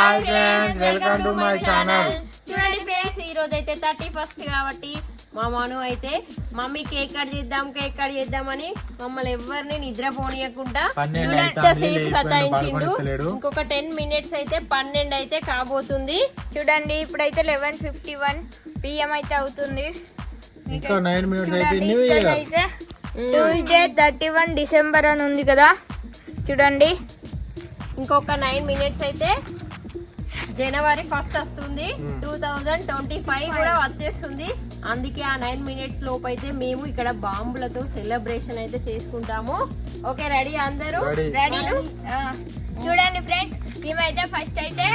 Hi friends welcome to my channel చూడండి friends ఈ రోజు అయితే థర్టీ ఫస్ట్ కాబట్టి మా మను అయితే మమ్మీ కేక్ కట్ చేద్దాం కేక్ కట్ చేద్దామని మమ్మల్ని ఎవరిని నిద్ర పోనీయకుండా లేచిపోయిండు, సతాయించిండు. ఇంకొక టెన్ మినిట్స్ అయితే పన్నెండు అయితే కాబోతుంది. చూడండి ఇప్పుడైతే లెవెన్ ఫిఫ్టీ వన్ పిఎం అయితే అవుతుంది. ఇంకా నైన్ మినిట్స్ అయితే చూడండి న్యూ ఇక్కడ ఇయర్ అయితే ట్యూస్డే థర్టీ వన్ డిసెంబర్ అని ఉంది కదా. చూడండి. ఇంకొక నైన్ మినిట్స్ అయితే జనవరి ఫస్ట్ వస్తుంది. టూ థౌజండ్ ట్వంటీ ఫైవ్ కూడా వచ్చేస్తుంది. అందుకే ఆ నైన్ మినిట్స్ లోపు అయితే మేము ఇక్కడ బాంబులతో సెలబ్రేషన్ అయితే చేసుకుంటాము. ఓకే రెడీ అందరూ. రెడీ చూడండి ఫ్రెండ్స్ మేమైతే ఫస్ట్ అయితే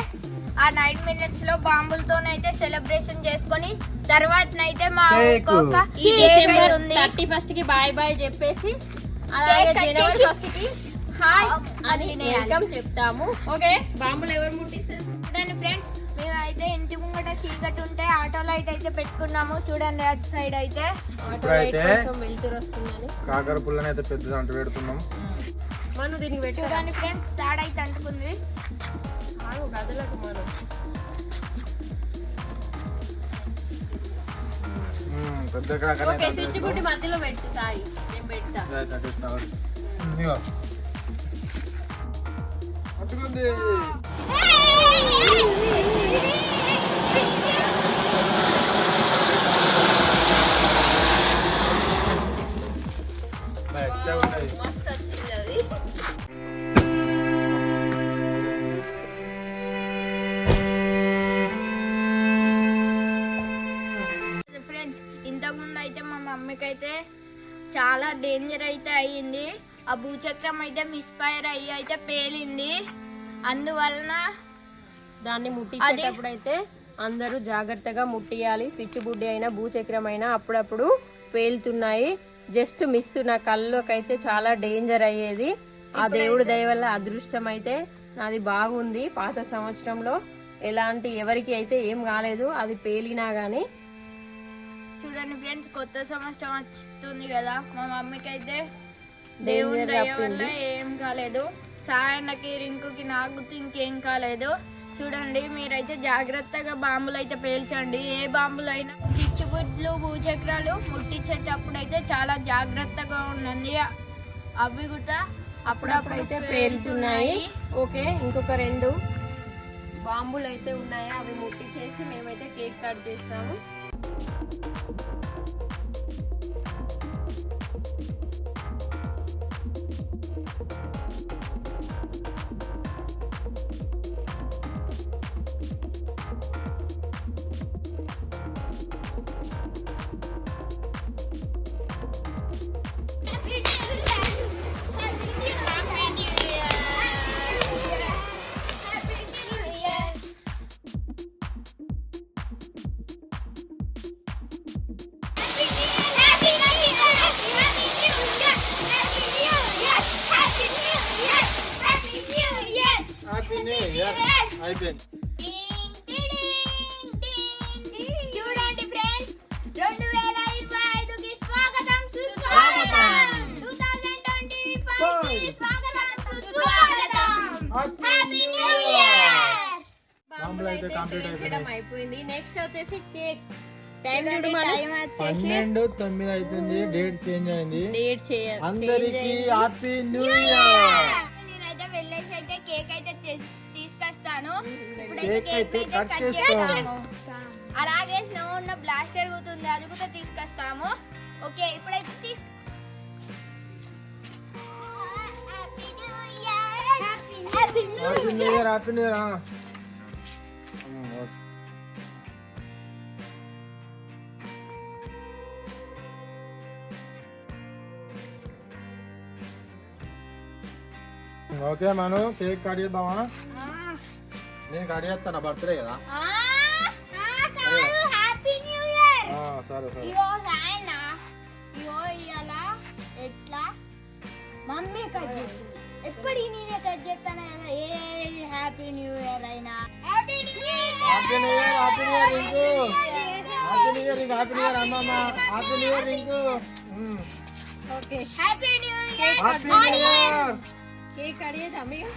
ఆ నైన్ మినిట్స్లో బాంబులతోనైతే సెలబ్రేషన్ చేసుకొని తర్వాత అయితే మా అయితే థర్టీ ఫస్ట్కి బాయ్ బాయ్ చెప్పేసి అలాగే జనవరి ఫస్ట్కి హాయ్ అని. వెల్కమ్ చెప్తాము. ఓకే బాంబులు ఎవరు ముట్టిస్తారు? చూడండి ఫ్రెండ్స్ మేమైతే ఇంటి ముంగట చీకటి ఉంటే ఆటో లైట్ అయితే పెట్టుకున్నాము. చూడండి అటు సైడ్ అయితే. ఆటో లైట్ కొంచెం వెళ్తురు వస్తుందని. కాకర పుల్లని అయితే పెద్దది అంటు పెడుతున్నాం. మనం దీనికి చూడండి ఫ్రెండ్స్ తాడైతే అంటుకుంది. ఆగు, గదలకు మనం. పెద్ద కాకర ఓకే స్విచ్ గుడ్డి మధ్యలో పెట్టు సాయి నేను పెడతా. అట్టుకుంది మెత్తగా ఫ్రెండ్స్ ఇంతకు అయితే మా మమ్మీకి అయితే చాలా డేంజర్ అయితే అయ్యింది. ఆ భూచక్రం అయితే మిస్ఫైర్ అయ్యి అయితే పేలింది. అందువలన దాన్ని ముట్టించేటప్పుడు అయితే అందరూ జాగ్రత్తగా ముట్టియాలి. స్విచ్ బుడ్డి అయినా భూచక్రం అయినా అప్పుడప్పుడు పేలుతున్నాయి. జస్ట్ మిస్ నా కళ్ళలోకి అయితే చాలా డేంజర్ అయ్యేది. ఆ దేవుడి దయ వల్ల అదృష్టం అయితే నాది బాగుంది. పాత సంవత్సరంలో ఎలాంటి ఎవరికి అయితే ఏం కాలేదు అది పేలినా గానీ. చూడండి ఫ్రెండ్స్ కొత్త సంవత్సరం వస్తుంది కదా. మా మమ్మీకి అయితే Danger దయ వల్ల. ఏం కాలేదు. సాయన్నకి రింకుకి నాకు ఇంకేం కాలేదు. చూడండి మీరైతే జాగ్రత్తగా బాంబులు అయితే పేల్చండి. ఏ బాంబులు అయినా చిచ్చుబుడ్లు భూచక్రాలు ముట్టించేటప్పుడు అయితే చాలా జాగ్రత్తగా ఉండండి. అవి కూడా అప్పుడప్పుడు అయితే పేలుతున్నాయి. ఓకే ఇంకొక రెండు. బాంబులు అయితే ఉన్నాయి అవి ముట్టించేసి మేమైతే కేక్ కట్ చేస్తాము. అయిపోయింది. చూడండి ఫ్రెండ్స్ రెండు వేల ఇరవై ఐదుకి స్వాగతం సుస్వాగతం టూ థౌజండ్ ట్వంటీ ఫైవ్కి స్వాగతం సుస్వాగతం హ్యాపీ న్యూ ఇయర్ బాంబులు అయితే కంప్లీట్ పేల్చడం అయిపోయినాయి అయిపోయింది నెక్స్ట్ వచ్చేసి కేక్ పన్నెండు తొమ్మిది అయిపోయింది. డేట్ చేంజ్ అయింది. డేట్ చేయాలి అందరికి హ్యాపీ న్యూ ఇయర్ తీసుకొస్తాను. ఇప్పుడైతే కేక్ అయితే కట్ కట్ చేస్తాం. చేస్తాము అలాగే స్నో ఉన్న బ్లాస్ట్ జరుగుతుంది అది కూడా తీసుకొస్తాము. ఓకే ఇప్పుడైతే తీస్ happy happy new year happy new year okay Manu cake cut చేద్దామా నేను కట్ చేస్తాను బర్త్డే కదా హ్యాపీ న్యూ ఇయర్ ఆ, సరే సరే ఎట్లా మమ్మీ కట్ చేస్తుంది ఎప్పటికి నేనే కట్ చేస్తాను కదా ఏ హ్యాపీ న్యూ ఇయర్ అయినా happy new year happy new year happy new year Rinku happy new year Rinku happy new year అమ్మమ్మ హ్యాపీ న్యూ ఇయర్ రింకు మ్మ్. Okay happy new year happy new year cake చేద్దాం ఇక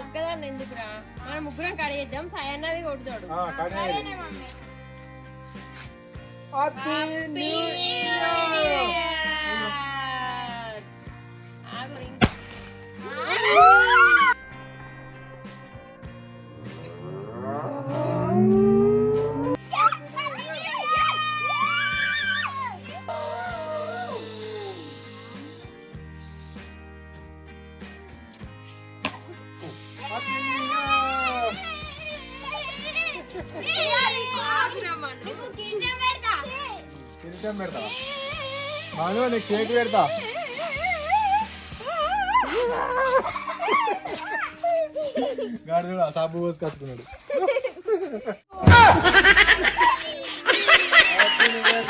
ఒక్కదాన్ని ఎందుకురా? మనం ముగ్గురం కడిగేద్దాం కొడతాడు. కడిగేయండి. Happy new ఆగు తింటాం పెడతా. బాను నీకు కేక్ పెడతా. గాడు చూడ సాబు పోసుకొచ్చుకున్నాడు. కట్టుకున్నాడు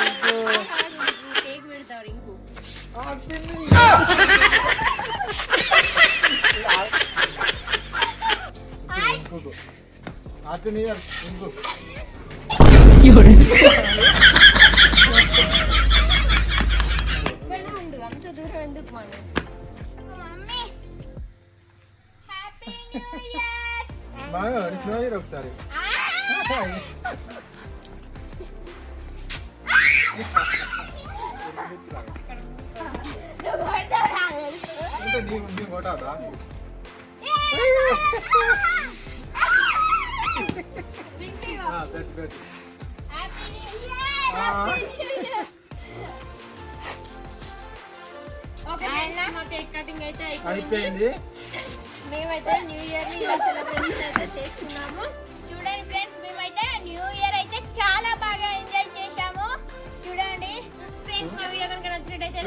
హ్యాపీ న్యూ ఇయర్ బాగా ఇయర్ ఒకసారి. అంటే నీకు నీ కొట్టాదా పెట్టి పెట్టి అయిపోయింది. మేమైతే న్యూ ఇయర్ని ఇలా సెలబ్రేషన్ అయితే చేస్తున్నాము చూడండి ఫ్రెండ్స్ మేమైతే న్యూ ఇయర్ అయితే చాలా బాగా ఎంజాయ్ చేశాము. చూడండి. ఫ్రెండ్స్ మా వీడియో కనుక నచ్చినట్టయితే